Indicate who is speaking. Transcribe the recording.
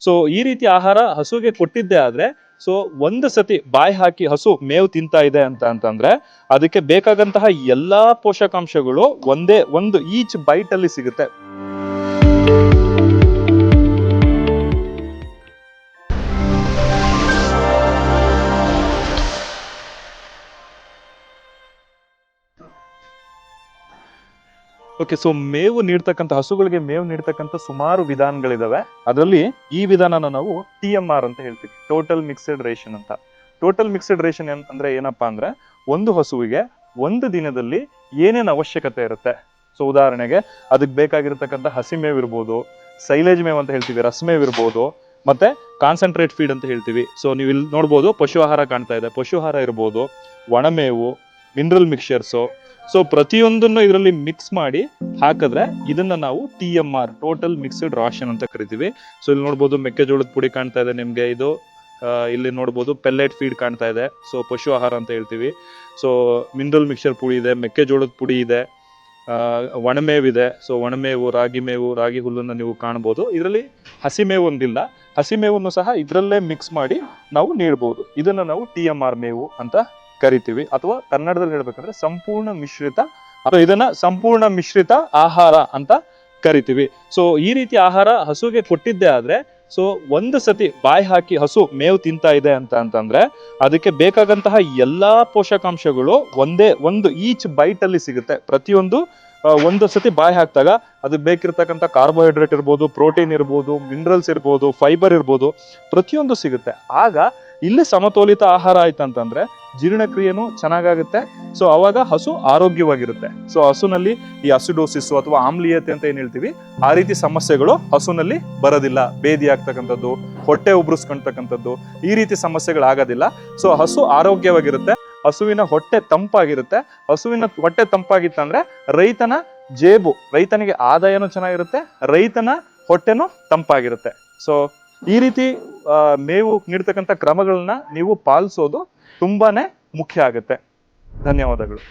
Speaker 1: So ಈ ರೀತಿ ಆಹಾರ ಹಸುಗೆ ಕೊಟ್ಟಿದ್ದೆ ಆದ್ರೆ ಸೊ ಒಂದು ಸತಿ ಬಾಯಿ ಹಾಕಿ ಹಸು ಮೇವು ತಿಂತಾ ಇದೆ ಅಂತ ಅಂತಂದ್ರೆ, ಅದಕ್ಕೆ ಬೇಕಾದಂತಹ ಎಲ್ಲಾ ಪೋಷಕಾಂಶಗಳು ಒಂದೇ ಒಂದು ಈಚ್ ಬೈಟ್ ಅಲ್ಲಿ ಸಿಗುತ್ತೆ. ಓಕೆ ಸೊ ಮೇವು ನೀಡ್ತಕ್ಕಂಥ, ಹಸುಗಳಿಗೆ ಮೇವು ನೀಡ್ತಕ್ಕಂಥ ಸುಮಾರು ವಿಧಾನಗಳಿದಾವೆ. ಅದರಲ್ಲಿ ಈ ವಿಧಾನನ ನಾವು ಟಿ ಎಂ ಆರ್ ಅಂತ ಹೇಳ್ತೀವಿ ಟೋಟಲ್ ಮಿಕ್ಸೆಡ್ ರೇಷನ್ ಅಂತ. ಟೋಟಲ್ ಮಿಕ್ಸೆಡ್ ರೇಷನ್ ಅಂದ್ರೆ ಏನಪ್ಪಾ ಅಂದ್ರೆ, ಒಂದು ಹಸುವಿಗೆ ಒಂದು ದಿನದಲ್ಲಿ ಏನೇನು ಅವಶ್ಯಕತೆ ಇರುತ್ತೆ. ಸೊ ಉದಾಹರಣೆಗೆ, ಅದಕ್ಕೆ ಬೇಕಾಗಿರ್ತಕ್ಕಂಥ ಹಸಿ ಮೇವು ಇರ್ಬೋದು ಸೈಲೇಜ್ ಮೇವು ಅಂತ ಹೇಳ್ತೀವಿ ರಸಮೇವ್ ಇರ್ಬೋದು, ಮತ್ತೆ ಕಾನ್ಸಂಟ್ರೇಟ್ ಫೀಡ್ ಅಂತ ಹೇಳ್ತೀವಿ. ಸೊ ನೀವು ಇಲ್ಲಿ ನೋಡ್ಬೋದು, ಪಶು ಆಹಾರ ಕಾಣ್ತಾ ಇದೆ. ಪಶು ಆಹಾರ ಇರ್ಬೋದು ಒಣಮೇವು ಮಿನರಲ್ ಮಿಕ್ಸ್ಚರ್ಸು ಸೊ ಪ್ರತಿಯೊಂದನ್ನು ಇದರಲ್ಲಿ ಮಿಕ್ಸ್ ಮಾಡಿ ಹಾಕಿದ್ರೆ ಇದನ್ನ ನಾವು T M R total mixed ration ಅಂತ ಕರಿತೀವಿ. ಸೊ ಇಲ್ಲಿ ನೋಡ್ಬೋದು ಮೆಕ್ಕೆಜೋಳದ ಪುಡಿ ಕಾಣ್ತಾ ಇದೆ ನಿಮಗೆ. ಇದು ಇಲ್ಲಿ ನೋಡ್ಬೋದು ಪೆಲ್ಲೆಟ್ ಫೀಡ್ ಕಾಣ್ತಾ ಇದೆ. ಸೊ ಪಶು ಆಹಾರ ಅಂತ ಹೇಳ್ತೀವಿ. ಸೊ ಮಿನರಲ್ ಮಿಕ್ಸ್ಚರ್ ಪುಡಿ ಇದೆ, ಮೆಕ್ಕೆಜೋಳದ ಪುಡಿ ಇದೆ ಒಣಮೇವಿದೆ ಸೊ ಒಣಮೇವು, ರಾಗಿ ಮೇವು, ರಾಗಿ ಹುಲ್ಲನ್ನು ನೀವು ಕಾಣ್ಬೋದು. ಇದರಲ್ಲಿ ಹಸಿ ಮೇವು ಒಂದಿಲ್ಲ. ಹಸಿ ಮೇವನ್ನು ಸಹ ಇದರಲ್ಲೇ ಮಿಕ್ಸ್ ಮಾಡಿ ನಾವು ನೀಡ್ಬೋದು. ಇದನ್ನು ನಾವು ಟಿ ಎಂ ಆರ್ ಮೇವು ಅಂತ ಕರಿತೀವಿ. ಅಥವಾ ಕನ್ನಡದಲ್ಲಿ ಹೇಳ್ಬೇಕಂದ್ರೆ ಸಂಪೂರ್ಣ ಮಿಶ್ರಿತ, ಅಥವಾ ಇದನ್ನ ಸಂಪೂರ್ಣ ಮಿಶ್ರಿತ ಆಹಾರ ಅಂತ ಕರಿತೀವಿ. ಸೊ ಈ ರೀತಿ ಆಹಾರ ಹಸುಗೆ ಕೊಟ್ಟಿದ್ದೆ ಆದ್ರೆ ಸೊ ಒಂದು ಸತಿ ಬಾಯಿ ಹಾಕಿ ಹಸು ಮೇವು ತಿಂತಾ ಇದೆ ಅಂತ ಅಂತಂದ್ರೆ, ಅದಕ್ಕೆ ಬೇಕಾದಂತಹ ಎಲ್ಲಾ ಪೋಷಕಾಂಶಗಳು ಒಂದೇ ಒಂದು ಈಚ್ ಬೈಟ್ ಅಲ್ಲಿ ಸಿಗುತ್ತೆ. ಪ್ರತಿಯೊಂದು ಒಂದು ಸತಿ ಬಾಯಿ ಹಾಕಿದಾಗ ಅದು ಬೇಕಿರ್ತಕ್ಕಂಥ ಕಾರ್ಬೋಹೈಡ್ರೇಟ್ ಇರ್ಬೋದು ಪ್ರೋಟೀನ್ ಇರ್ಬೋದು ಮಿನರಲ್ಸ್ ಇರ್ಬೋದು ಫೈಬರ್ ಇರ್ಬೋದು, ಪ್ರತಿಯೊಂದು ಸಿಗುತ್ತೆ. ಆಗ, ಇಲ್ಲಿ ಸಮತೋಲಿತ ಆಹಾರ ಆಯ್ತಂತಂದ್ರೆ ಜೀರ್ಣಕ್ರಿಯೆನೂ ಚೆನ್ನಾಗಾಗುತ್ತೆ. ಸೊ ಅವಾಗ ಹಸು ಆರೋಗ್ಯವಾಗಿರುತ್ತೆ. ಸೊ ಹಸುನಲ್ಲಿ ಈ ಅಸಿಡೋಸಿಸ್ ಅಥವಾ ಆಮ್ಲೀಯತೆ ಅಂತ ಏನ್ ಹೇಳ್ತೀವಿ? ಆ ರೀತಿ ಸಮಸ್ಯೆಗಳು ಹಸುನಲ್ಲಿ ಬರೋದಿಲ್ಲ. ಬೇದಿ ಆಗ್ತಕ್ಕಂಥದ್ದು, ಹೊಟ್ಟೆ ಉಬ್ರಿಸ್ಕೊಂಡ್ತಕ್ಕಂಥದ್ದು ಈ ರೀತಿ ಸಮಸ್ಯೆಗಳಾಗೋದಿಲ್ಲ ಸೊ ಹಸು ಆರೋಗ್ಯವಾಗಿರುತ್ತೆ. ಹಸುವಿನ ಹೊಟ್ಟೆ ತಂಪಾಗಿರುತ್ತೆ. ಹಸುವಿನ ಹೊಟ್ಟೆ ತಂಪಾಗಿತ್ತಂದ್ರೆ ರೈತನ ಜೇಬು, ರೈತನಿಗೆ ಆದಾಯನೂ ಚೆನ್ನಾಗಿರುತ್ತೆ. ರೈತನ ಹೊಟ್ಟೆನೂ ತಂಪಾಗಿರುತ್ತೆ. ಸೊ ಈ ರೀತಿ ಮೇವು ನೀಡ್ತಕ್ಕಂಥ ಕ್ರಮಗಳನ್ನ ನೀವು ಪಾಲಿಸೋದು ತುಂಬಾನೇ ಮುಖ್ಯ ಆಗುತ್ತೆ. ಧನ್ಯವಾದಗಳು.